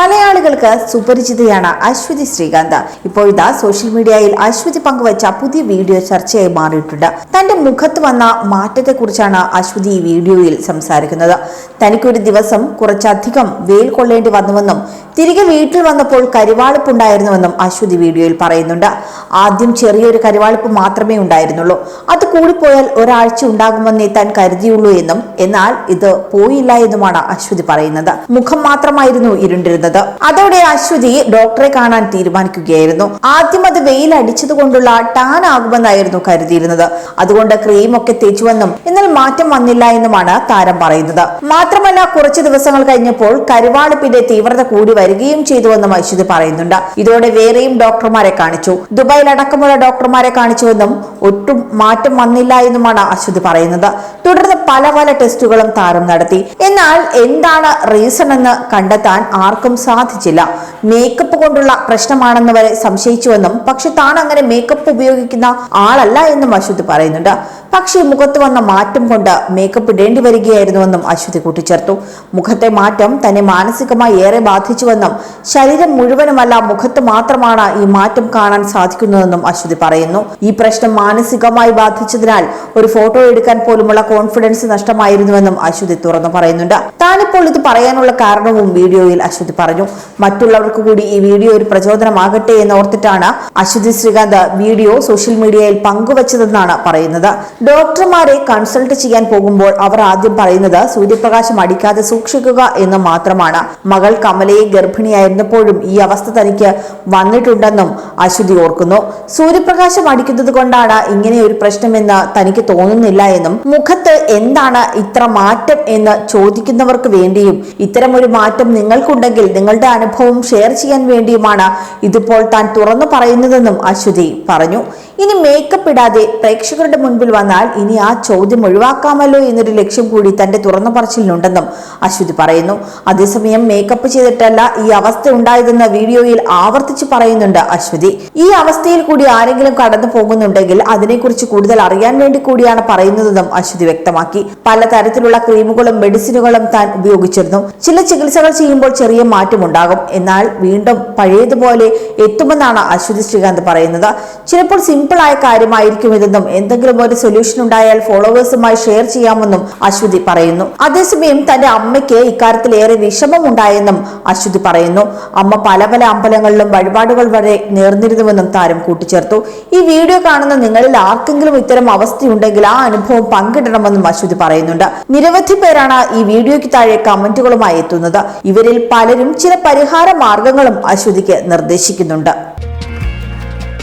മലയാളികൾക്ക് സുപരിചിതയാണ് അശ്വതി ശ്രീകാന്ത്. ഇപ്പോഴിതാ സോഷ്യൽ മീഡിയയിൽ അശ്വതി പങ്കുവച്ച പുതിയ വീഡിയോ ചർച്ചയായി മാറിയിട്ടുണ്ട്. തന്റെ മുഖത്ത് വന്ന മാറ്റത്തെക്കുറിച്ചാണ് അശ്വതി ഈ വീഡിയോയിൽ സംസാരിക്കുന്നത്. തനിക്കൊരു ദിവസം കുറച്ചധികം വെയിൽ കൊള്ളേണ്ടി വന്നുവെന്നും തിരികെ വീട്ടിൽ വന്നപ്പോൾ കരിവാളിപ്പുണ്ടായിരുന്നുവെന്നും അശ്വതി വീഡിയോയിൽ പറയുന്നുണ്ട്. ആദ്യം ചെറിയൊരു കരിവാളിപ്പ് മാത്രമേ ഉണ്ടായിരുന്നുള്ളൂ. അത് കൂടിപ്പോയാൽ ഒരാഴ്ച ഉണ്ടാകുമെന്നേ താൻ കരുതിയുള്ളൂ എന്നും എന്നാൽ ഇത് പോയില്ല എന്നുമാണ് അശ്വതി പറയുന്നത്. മുഖം മാത്രമായിരുന്നു ഇരുണ്ടിരുന്നത്. അതോടെ അശ്വതി ഡോക്ടറെ കാണാൻ തീരുമാനിക്കുകയായിരുന്നു. ആദ്യം അത് വെയിൽ അടിച്ചതുകൊണ്ടുള്ള ടാൻ ആകുമെന്നായിരുന്നു കരുതിയിരുന്നത്. അതുകൊണ്ട് ക്രീം ഒക്കെ തേച്ചുവെന്നും എന്നാൽ മാറ്റം വന്നില്ല എന്നുമാണ് താരം പറയുന്നത്. മാത്രമല്ല കുറച്ച് ദിവസങ്ങൾ കഴിഞ്ഞപ്പോൾ കരുവാളിപ്പിന്റെ തീവ്രത കൂടി വരികയും ചെയ്തുവെന്നും അശ്വതി പറയുന്നുണ്ട്. ഇതോടെ വേറെയും ഡോക്ടർമാരെ കാണിച്ചു. ദുബായിൽ അടക്കമുള്ള ഡോക്ടർമാരെ കാണിച്ചുവെന്നും ഒട്ടും മാറ്റം വന്നില്ല എന്നുമാണ് അശ്വതി പറയുന്നത്. തുടർന്ന് പല പല ടെസ്റ്റുകളും താരം നടത്തി. എന്നാൽ എന്താണ് റീസൺ എന്ന് കണ്ടെത്താൻ ആർക്കും സാധിച്ചില്ല. മേക്കപ്പ് കൊണ്ടുള്ള പ്രശ്നമാണെന്ന് വരെ സംശയിച്ചുവെന്നും പക്ഷെ താൻ അങ്ങനെ മേക്കപ്പ് ഉപയോഗിക്കുന്ന ആളല്ല എന്നും അശ്വതി പറയുന്നുണ്ട്. പക്ഷേ മുഖത്ത് വന്ന മാറ്റം കൊണ്ട് മേക്കപ്പ് ഇടേണ്ടി വരികയായിരുന്നുവെന്നും അശ്വതി കൂട്ടിച്ചേർത്തു. മുഖത്തെ മാറ്റം തന്നെ മാനസികമായി ഏറെ ബാധിച്ചുവെന്നും ശരീരം മുഴുവനുമല്ല മുഖത്ത് മാത്രമാണ് ഈ മാറ്റം കാണാൻ സാധിക്കുന്നതെന്നും അശ്വതി പറയുന്നു. ഈ പ്രശ്നം മാനസികമായി ബാധിച്ചതിനാൽ ഒരു ഫോട്ടോ എടുക്കാൻ പോലുമുള്ള കോൺഫിഡൻസ് നഷ്ടമായിരുന്നുവെന്നും അശ്വതി തുറന്നു പറയുന്നുണ്ട്. താനിപ്പോൾ ഇത് പറയാനുള്ള കാരണവും വീഡിയോയിൽ അശ്വതി പറഞ്ഞു. മറ്റുള്ളവർക്ക് കൂടി ഈ വീഡിയോ ഒരു പ്രചോദനമാകട്ടെ എന്ന് ഓർത്തിട്ടാണ് അശ്വതി ശ്രീകാന്ത് വീഡിയോ സോഷ്യൽ മീഡിയയിൽ പങ്കുവച്ചതെന്നാണ് പറയുന്നത്. ഡോക്ടർമാരെ കൺസൾട്ട് ചെയ്യാൻ പോകുമ്പോൾ അവർ ആദ്യം പറയുന്നത് സൂര്യപ്രകാശം അടിക്കാതെ സൂക്ഷിക്കുക എന്ന് മാത്രമാണ്. മകൾ കമലയെ ഗർഭിണിയായിരുന്നപ്പോഴും ഈ അവസ്ഥ തനിക്ക് വന്നിട്ടുണ്ടെന്നും അശ്വതി ഓർക്കുന്നു. സൂര്യപ്രകാശം അടിക്കുന്നത് കൊണ്ടാണ് ഇങ്ങനെ ഒരു പ്രശ്നമെന്ന് തനിക്ക് തോന്നുന്നില്ല എന്നും മുഖത്ത് എന്താണ് ഇത്ര മാറ്റം എന്ന് ചോദിക്കുന്നവർക്ക് വേണ്ടിയും ഇത്തരം ഒരു മാറ്റം നിങ്ങൾക്കുണ്ടെങ്കിൽ നിങ്ങളുടെ അനുഭവം ഷെയർ ചെയ്യാൻ വേണ്ടിയുമാണ് ഇതിപ്പോൾ താൻ തുറന്നു പറയുന്നതെന്നും അശ്വതി പറഞ്ഞു. ഇനി മേക്കപ്പ് ഇടാതെ പ്രേക്ഷകരുടെ മുൻപിൽ വന്നാൽ ഇനി ആ ചോദ്യം ഒഴിവാക്കാമല്ലോ എന്നൊരു ലക്ഷ്യം കൂടി തന്റെ തുറന്ന പറച്ചിലിനുണ്ടെന്നും അശ്വതി പറയുന്നു. അതേസമയം മേക്കപ്പ് ചെയ്തിട്ടല്ല ഈ അവസ്ഥ ഉണ്ടായതെന്ന വീഡിയോയിൽ ആവർത്തിച്ച് പറയുന്നുണ്ട് അശ്വതി. ഈ അവസ്ഥയിൽ കൂടി ആരെങ്കിലും കടന്നു പോകുന്നുണ്ടെങ്കിൽ അതിനെക്കുറിച്ച് കൂടുതൽ അറിയാൻ വേണ്ടി കൂടിയാണ് പറയുന്നതെന്നും അശ്വതി വ്യക്തമാക്കി. പലതരത്തിലുള്ള ക്രീമുകളും മെഡിസിനുകളും താൻ ഉപയോഗിച്ചിരുന്നു. ചില ചികിത്സകൾ ചെയ്യുമ്പോൾ ചെറിയ മാറ്റമുണ്ടാകും. എന്നാൽ വീണ്ടും പഴയതുപോലെ എത്തുമെന്നാണ് അശ്വതി ശ്രീകാന്ത് പറയുന്നത്. ചിലപ്പോൾ സിമ്പിൾ ആയ കാര്യമായിരിക്കും ഇതെന്നും എന്തെങ്കിലും ഒരു സൊല്യൂഷൻ ഉണ്ടായാൽ ഫോളോവേഴ്സുമായി ഷെയർ ചെയ്യാമെന്നും അശ്വതി പറയുന്നു. അതേസമയം തന്റെ അമ്മയ്ക്ക് ഇക്കാര്യത്തിൽ ഏറെ വിഷമം ഉണ്ടായെന്നും അശ്വതി പറയുന്നു. അമ്മ പല പല അമ്പലങ്ങളിലും വഴിപാടുകൾ വരെ നേർന്നിരുന്നുവെന്നും താരം കൂട്ടിച്ചേർത്തു. ഈ വീഡിയോ കാണുന്ന നിങ്ങളിൽ ആർക്കെങ്കിലും ഇത്തരം അവസ്ഥയുണ്ടെങ്കിൽ ആ അനുഭവം പങ്കിടണമെന്നും അശ്വതി പറയുന്നുണ്ട്. നിരവധി പേരാണ് ഈ വീഡിയോയ്ക്ക് താഴെ കമന്റുകളുമായി എത്തുന്നത്. ഇവരിൽ പലരും ചില പരിഹാര മാർഗങ്ങളും അശ്വതിക്ക് നിർദ്ദേശിക്കുന്നുണ്ട്.